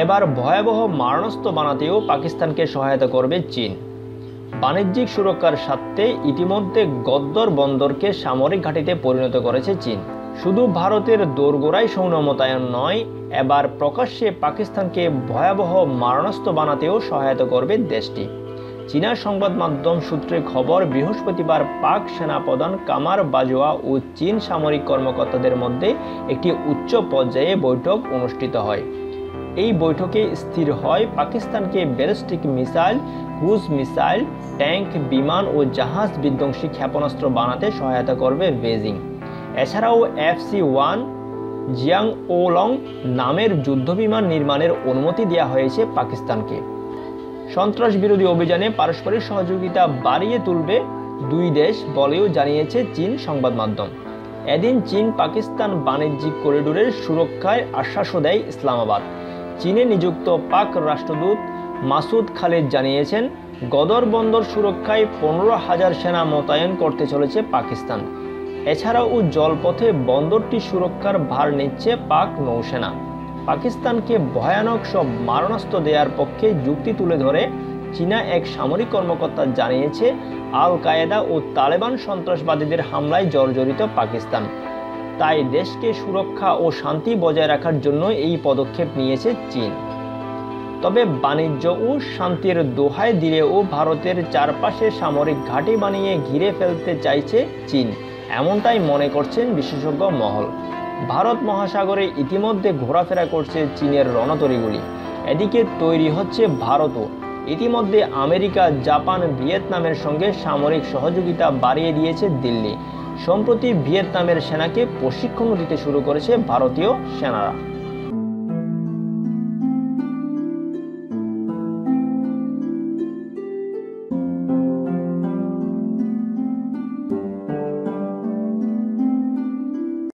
এবার ভয়াবহ মারণাস্ত্র বানাতেও পাকিস্তানকে সহায়তা করবে চীন। বাণিজ্যিক সুরক্ষার স্বার্থে ইতিমধ্যে গদ্দর বন্দরকে সামরিক ঘাঁটিতে পরিণত করেছে চীন। শুধু ভারতের দোরগোড়ায় সৈন্য মোতায়েন নয়, এবার প্রকাশ্যে পাকিস্তানকে ভয়াবহ মারণাস্ত্র বানাতেও সহায়তা করবে দেশটি। চীনা সংবাদ মাধ্যম সূত্রে খবর, বৃহস্পতিবার পাক সেনাপ্রধান কামার বাজোয়া ও চীন সামরিক কর্মকর্তাদের মধ্যে একটি উচ্চ পর্যায়ে বৈঠক অনুষ্ঠিত হয়। এই বৈঠকে স্থির হয় পাকিস্তানকে ballistic missile, cruise missile tank বিমান ও জাহাজ বিধ্বংসী ক্ষেপণাস্ত্র বানাতে সহায়তা করবে বেজিং এছাড়াও এফসি ওয়ান জিয়াং ওলং নামের যুদ্ধবিমান নির্মাণের অনুমতি দেওয়া হয়েছে পাকিস্তানকে। সন্ত্রাস বিরোধী অভিযানে পারস্পরিক সহযোগিতা বাড়িয়ে তুলবে দুই দেশ বলেও জানিয়েছে চীন সংবাদ মাধ্যম। এদিন চীন পাকিস্তান বাণিজ্যিক করিডোরের সুরক্ষায় আশ্বাসও দেয় ইসলামাবাদ। চীনে নিযুক্ত পাক রাষ্ট্রদূত মাসুদ খালেদ জানিয়েছেন, গদর বন্দর সুরক্ষায় পনেরো হাজার সেনা মোতায়েন করতে চলেছে পাকিস্তান। এছাড়াও জলপথে বন্দরটি সুরক্ষার ভার নিচ্ছে পাক নৌসেনা। পাকিস্তানকে ভয়ানক সব মারণাস্ত্র দেওয়ার পক্ষে যুক্তি তুলে ধরে চীনা এক সামরিক কর্মকর্তা জানিয়েছে আল কায়েদা ও তালেবান সন্ত্রাসবাদীদের হামলায় জর্জরিত পাকিস্তান। তাই দেশকে সুরক্ষা ও শান্তি বজায় রাখার জন্য এই পদক্ষেপ নিয়েছে চীন। তবে বাণিজ্য ও শান্তির দোহায় দিলেও ভারতের চারপাশে সামরিক ঘাঁটি বানিয়ে ঘিরে ফেলতে চাইছে চীন, এমনটাই মনে করছেন বিশেষজ্ঞ মহল। ভারত মহাসাগরে ইতিমধ্যে ঘোরাফেরা করছে চীনের রণতরীগুলি। এদিকে তৈরি হচ্ছে ভারতও। ইতিমধ্যে আমেরিকা, জাপান, ভিয়েতনামের সঙ্গে সামরিক সহযোগিতা বাড়িয়ে দিয়েছে দিল্লি। সম্প্রতি ভিয়েতনামের সেনাকে প্রশিক্ষণ দিতে শুরু করেছে ভারতীয় সেনারা।